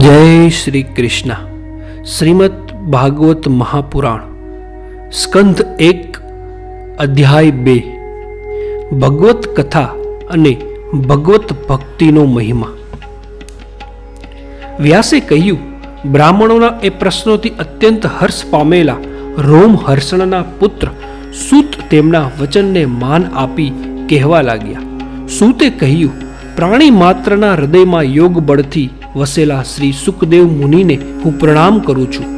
જય શ્રી કૃષ્ણ. શ્રીમદ ભાગવત મહાપુરાણ સ્કંધ એક, અધ્યાય બે. ભગવત કથા અને ભગવત ભક્તિનો મહિમા. વ્યાસે કહ્યું, બ્રાહ્મણોના એ પ્રશ્નોથી અત્યંત હર્ષ પામેલા રોમ હર્ષણના પુત્ર સૂત તેમના વચનને માન આપી કહેવા લાગ્યા. સૂતે કહ્યું, પ્રાણી માત્રના હૃદયમાં યોગ બળથી વસેલા શ્રી સુખદેવ મુનિને હું પ્રણામ કરું છું,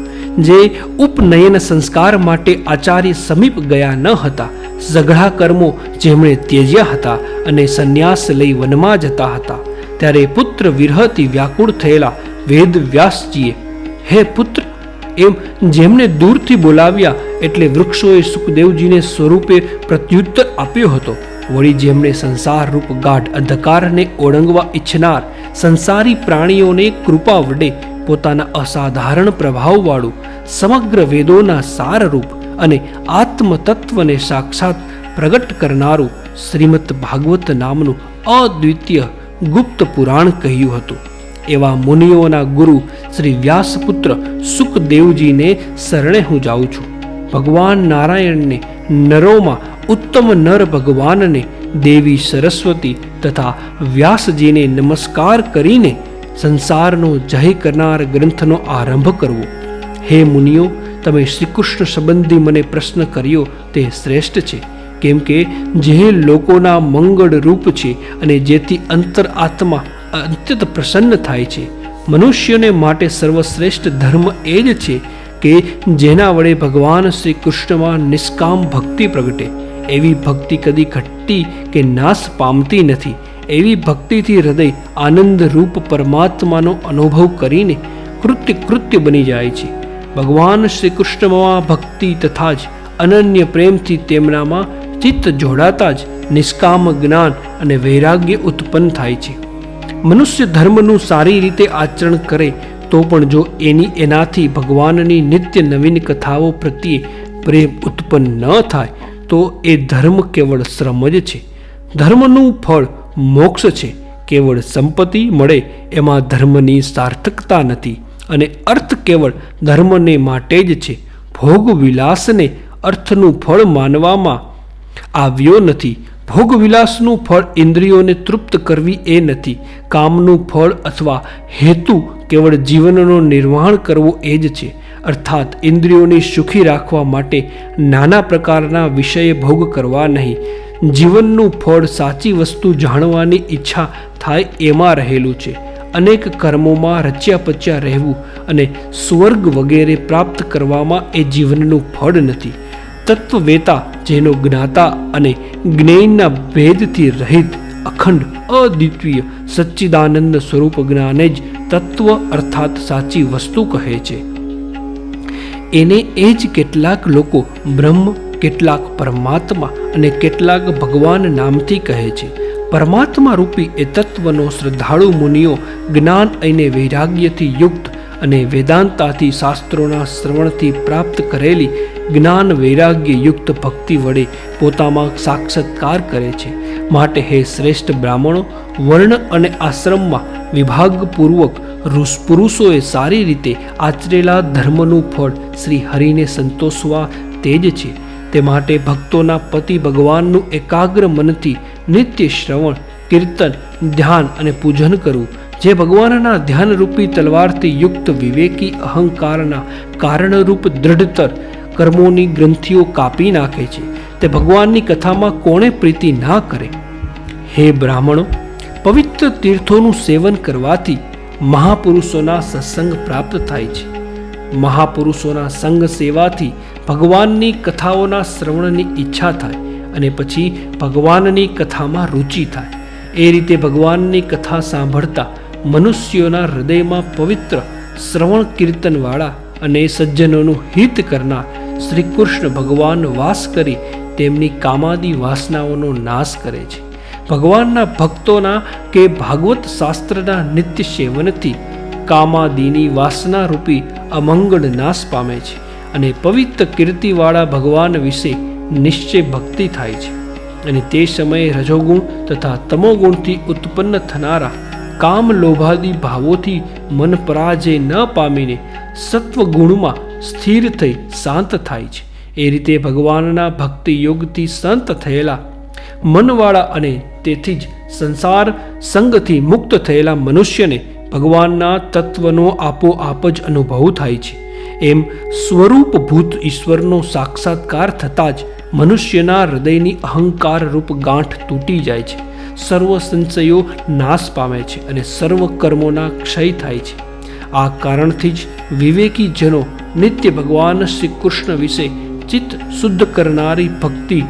જે ઉપનયન સંસ્કાર માટે આચાર્ય સમીપ ગયા ન હતા ઝઘડા કર્મો જેમણે ત્યજ્યા હતા અને સંન્યાસ લઈ વનમાં જતા હતા. ત્યારે પુત્ર વિરહથી વ્યાકુળ થયેલા વેદ વ્યાસજીએ, હે પુત્ર, એમ જેમને દૂરથી બોલાવ્યા એટલે વૃક્ષોએ સુખદેવજીને સ્વરૂપે પ્રત્યુત્તર આપ્યો હતો, વળી જેમણે સંસાર રૂપ ગાઢ અંધકારને ઓળંગવા ઈચ્છનાર સંસારી પ્રાણીઓને કૃપા વડે પોતાના અસાધારણ પ્રભાવવાળું, સમગ્ર વેદોના સારરૂપ અને આત્મતત્વને સાક્ષાત પ્રગટ કરનારું શ્રીમદ ભાગવત નામનું અદ્વિતીય ગુપ્ત પુરાણ કહ્યું હતું. એવા મુનિઓના ગુરુ શ્રી વ્યાસપુત્ર સુખદેવજીને શરણે હું જાઉં છું. ભગવાન નારાયણને નરોમાં ઉત્તમ નર ભગવાનને દેવી સરસ્વતી તથા વ્યાસજીને નમસ્કાર કરીને સંસારનો જય કરનાર ગ્રંથનો આરંભ કરવો. હે મુનિઓ, તમે શ્રીકૃષ્ણ સંબંધી મને પ્રશ્ન કર્યો તે શ્રેષ્ઠ છે, કેમ કે જે લોકોના મંગળ રૂપ છે અને જેથી અંતર આત્મા અત્યંત પ્રસન્ન થાય છે, મનુષ્યને માટે સર્વશ્રેષ્ઠ ધર્મ એ જ છે કે જેના વડે ભગવાન શ્રી કૃષ્ણમાં નિષ્કામ ભક્તિ પ્રગટે. એવી ભક્તિ કદી ઘટતી કે નાશ પામતી નથી. એવી ભક્તિથી હૃદય આનંદ રૂપ પરમાત્માનો અનુભવ કરીને કૃત્ય કૃત્ય બની જાય છે. ભગવાન શ્રી કૃષ્ણમાં ભક્તિ તથા જ અનન્ય પ્રેમથી તેમનામાં ચિત્ત જોડાતા જ નિષ્કામ જ્ઞાન અને વૈરાગ્ય ઉત્પન્ન થાય છે. મનુષ્ય ધર્મનું સારી રીતે આચરણ કરે તો પણ જો એની એનાથી ભગવાનની નિત્ય નવીન કથાઓ પ્રત્યે પ્રેમ ઉત્પન્ન ન થાય તો એ ધર્મ કેવળ શ્રમ જ છે. ધર્મનું ફળ મોક્ષ છે. કેવળ સંપત્તિ મળે એમાં ધર્મની સાર્થકતા નથી. અને અર્થ કેવળ ધર્મને માટે જ છે. ભોગ વિલાસને અર્થનું ફળ માનવામાં આવ્યો નથી. ભોગવિલાસનું ફળ ઇન્દ્રિયોને તૃપ્ત કરવી એ નથી. કામનું ફળ અથવા હેતુ કેવળ જીવનનો નિર્વાણ કરવો એ જ છે. અર્થાત ઇન્દ્રિયોને સુખી રાખવા માટે નાના પ્રકારના વિષય ભોગ કરવા નહીં. જીવનનું ફળ સાચી વસ્તુ જાણવાની ઈચ્છા થાય એમાં રહેલું છે. અનેક કર્મોમાં રચ્યા પચ્યા રહેવું અને સ્વર્ગ વગેરે પ્રાપ્ત કરવામાં એ જીવનનું ફળ નથી. તત્વવેતા જેનો જ્ઞાતા અને જ્ઞેયના ભેદથી રહિત અખંડ અદ્વિતીય સચ્ચિદાનંદ સ્વરૂપ જ્ઞાને જ તત્વ અર્થાત સાચી વસ્તુ કહે છે. એને એ જ કેટલાક લોકો બ્રહ્મ, કેટલાક પરમાત્મા અને કેટલાક ભગવાન નામથી કહે છે. પરમાત્મા રૂપી એ તત્વનો શ્રદ્ધાળુ મુનિઓ જ્ઞાન અને વૈરાગ્યથી યુક્ત અને વેદાંતાથી શાસ્ત્રોના શ્રવણથી પ્રાપ્ત કરેલી જ્ઞાન વૈરાગ્ય યુક્ત ભક્તિ વડે પોતામાં સાક્ષાત્કાર કરે છે. માટે હે શ્રેષ્ઠ બ્રાહ્મણો વર્ણ અને આશ્રમમાં વિભાગપૂર્વક પુરુષોએ સારી રીતે આચરેલા ધર્મનું ફળ શ્રી હરિને સંતોષવા તે જ છે. તે માટે ભક્તોના પતિ ભગવાનનું એકાગ્ર મનથી નિત્ય શ્રવણ, કીર્તન, ધ્યાન અને પૂજન કરવું, જે ભગવાનના ધ્યાનરૂપી તલવારથી યુક્ત વિવેકી અહંકારના કારણરૂપ દ્રઢતર કર્મોની ગ્રંથિઓ કાપી નાખે છે. તે ભગવાનની કથામાં કોણે પ્રીતિ ના કરે? હે બ્રાહ્મણો, પવિત્ર તીર્થોનું સેવન કરવાથી મહાપુરુષોના સત્સંગ પ્રાપ્ત થાય છે. મહાપુરુષોના સંગ સેવાથી ભગવાનની કથાઓના શ્રવણની ઈચ્છા થાય અને પછી ભગવાનની કથામાં રુચિ થાય. એ રીતે ભગવાનની કથા સાંભળતા મનુષ્યોના હૃદયમાં પવિત્ર શ્રવણ કીર્તનવાળા અને સજ્જનોનું હિત કરનાર શ્રી કૃષ્ણ ભગવાન વાસ કરી તેમની કામાદી વાસનાઓનો નાશ કરે છે. ભગવાનના ભક્તોના કે ભાગવત શાસ્ત્રના નિત્ય સેવનથી કામાદીની વાસના રૂપી અમંગળ નાશ પામે છે અને પવિત્ર કીર્તિવાળા ભગવાન વિશે નિશ્ચય ભક્તિ થાય છે. અને તે સમયે રજોગુણ તથા તમોગુણથી ઉત્પન્ન થનારા કામ લોભાદી ભાવોથી મન પરાજય ન પામીને સત્વ ગુણમાં સ્થિર થઈ શાંત થાય છે. એ રીતે ભગવાનના ભક્તિ યોગથી સંત થયેલા મનવાળા અને તેથી જ સંસાર સંગથી મુક્ત થયેલા મનુષ્યને ભગવાનના તત્વનો આપોઆપ જ અનુભવ થાય છે. એમ સ્વરૂપભૂત ઈશ્વરનો સાક્ષાત્કાર થતાં જ મનુષ્યના હૃદયની અહંકાર રૂપ ગાંઠ તૂટી જાય છે. સર્વ સંશયો નાશ પામે છે અને સર્વ કર્મોના ક્ષય થાય છે. આ કારણથી જ વિવેકી જનો નિત્ય ભગવાન શ્રી કૃષ્ણ વિશે ચિત્ત શુદ્ધ કરનારી ભક્તિ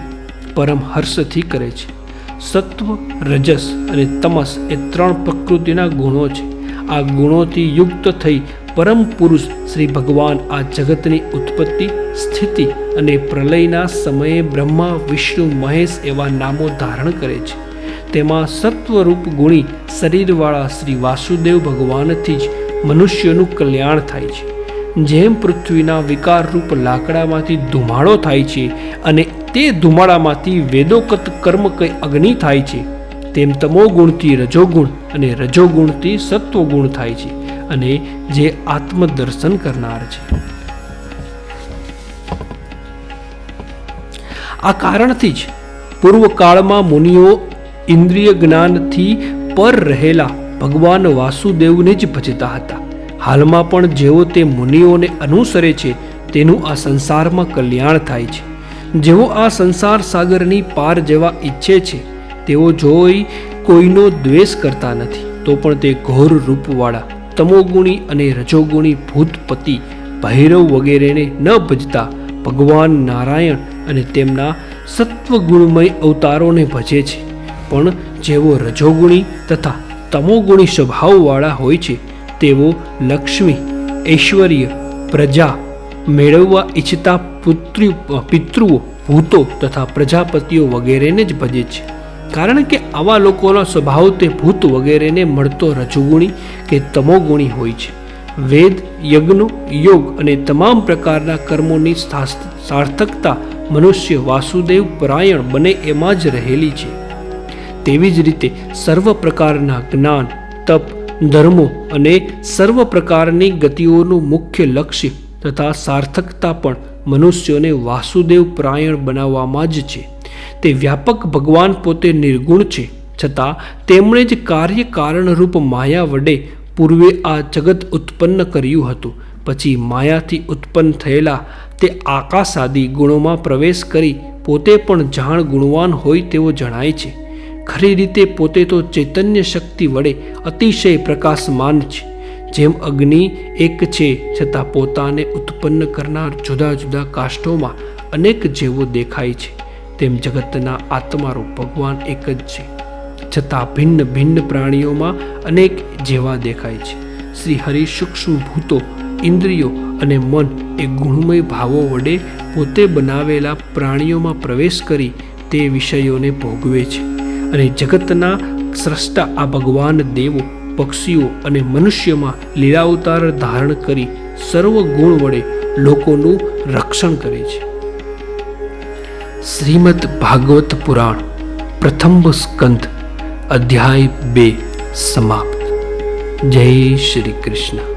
પરમ હર્ષથી કરે છે. સત્વ રજસ અને તમસ એ ત્રણ પ્રકૃતિના ગુણો છે. આ ગુણોથી યુક્ત થઈ પરમ પુરુષ શ્રી ભગવાન આ જગતની ઉત્પત્તિ, સ્થિતિ અને પ્રલયના સમયે બ્રહ્મા, વિષ્ણુ, મહેશ એવા નામો ધારણ કરે છે. તેમાં સત્વરૂપ ગુણી શરીરવાળા શ્રી વાસુદેવ ભગવાનથી જ મનુષ્યનું કલ્યાણ થાય છે. જેમ પૃથ્વીના વિકારરૂપ લાકડામાંથી ધુમાડો થાય છે અને તે ધુમાડામાંથી વેદોકત કર્મ કઈ અગ્નિ થાય છે, તેમ તમોગુણથી રજોગુણ અને રજોગુણથી સત્વગુણ થાય છે અને જે આત્મદર્શન કરનાર છે. આ કારણથી જ પૂર્વકાળમાં મુનિઓ ઇન્દ્રિય જ્ઞાનથી પર રહેલા ભગવાન વાસુદેવને જ ભજતા હતા. હાલમાં પણ જેઓ તે મુનિઓને અનુસરે છે, તેનું આ સંસારમાં કલ્યાણ થાય છે. જેઓ આ સંસાર સાગરની પાર જવા ઈચ્છે છે, તેઓ જોઈ કોઈનો દ્વેષ કરતા નથી. તો પણ તે ઘોર રૂપવાળા, તમોગુણી અને રજોગુણી ભૂતપતિ, ભૈરવ વગેરેને ન ભજતા, ભગવાન નારાયણ અને તેમના સત્વગુણમય અવતારોને ભજે છે. પણ જેઓ રજોગુણી તથા તમોગુણી સ્વભાવવાળા હોય છે તેઓ લક્ષ્મી, ઐશ્વર્ય, પ્રજા, મેળવવા ઈચ્છતા પુત્રી, પિતૃઓ, ભૂતો તથા પ્રજાપતિઓ વગેરેને જ ભજે છે. કારણ કે આવા લોકોનો સ્વભાવ તે ભૂત વગેરેને મળતો રજુગુણી કે તમોગુણી હોય છે. વેદ, યજ્ઞો, યોગ અને તમામ પ્રકારના કર્મોની સાર્થકતા મનુષ્ય વાસુદેવ પરાયણ બને એમાં જ રહેલી છે. તેવી જ રીતે સર્વ પ્રકારના જ્ઞાન, તપ ધર્મો અને સર્વ પ્રકારની ગતિઓનું મુખ્ય લક્ષ્ય તથા સાર્થકતા પણ મનુષ્યોને વાસુદેવ પ્રાયણ બનાવવામાં જ છે. તે વ્યાપક ભગવાન પોતે નિર્ગુણ છે, છતાં તેમણે જ કાર્ય કારણરૂપ માયા વડે પૂર્વે આ જગત ઉત્પન્ન કર્યું હતું. પછી માયાથી ઉત્પન્ન થયેલા તે આકાશાદી ગુણોમાં પ્રવેશ કરી પોતે પણ જાણ ગુણવાન હોય તેવો જણાય છે. ખરી રીતે પોતે તો ચૈતન્ય શક્તિ વડે અતિશય પ્રકાશમાન છે. જેમ અગ્નિ એક છે, છતાં પોતાને ઉત્પન્ન કરનાર જુદા જુદા કાષ્ઠોમાં અનેક જેવો દેખાય છે. તેમ જગતના આત્મારૂપ ભગવાન એક જ છે. છતાં ભિન્ન ભિન્ન પ્રાણીઓમાં અનેક જેવા દેખાય છે. શ્રી હરિ સૂક્ષ્મ ભૂતો, ઇન્દ્રિયો અને મન એ ગુણમય ભાવો વડે પોતે બનાવેલા પ્રાણીઓમાં પ્રવેશ કરી તે વિષયોને ભોગવે છે. અને જગતના સ્રષ્ટા આ ભગવાન દેવો, પક્ષીઓ અને મનુષ્યમાં લીલાવતાર ધારણ કરી સર્વ ગુણ વડે લોકોનું રક્ષણ કરે છે. શ્રીમદ ભાગવત પુરાણ, પ્રથમ સ્કંદ, અધ્યાય બે સમાપ્ત. જય શ્રી કૃષ્ણ.